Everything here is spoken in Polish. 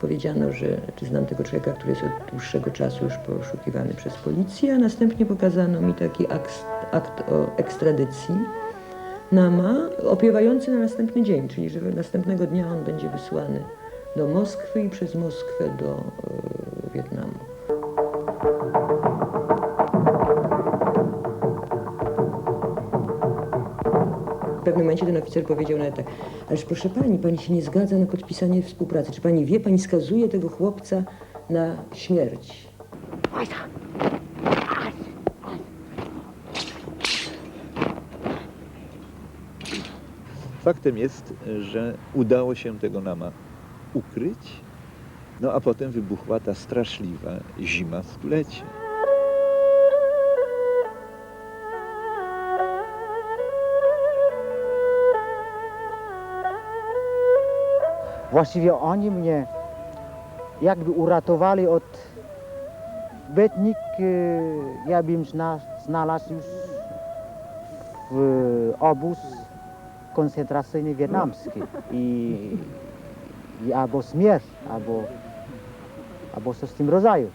Powiedziano, że znam tego człowieka, który jest od dłuższego czasu już poszukiwany przez policję, a następnie pokazano mi taki akt, akt o ekstradycji Nama, opiewający na następny dzień, czyli że następnego dnia on będzie wysłany do Moskwy i przez Moskwę do e, Wietnamu. Pewnym momencie ten oficer powiedział nawet tak, ależ proszę pani, pani się nie zgadza na podpisanie współpracy. Czy pani wie, pani skazuje tego chłopca na śmierć. Faktem jest, że udało się tego nama ukryć, no a potem wybuchła ta straszliwa zima stulecia. Właściwie oni mnie jakby uratowali od bytnik, y, ja bym zna, znalazł już w obóz koncentracyjny wietnamski i, i albo śmierć, albo, albo coś w tym rodzaju.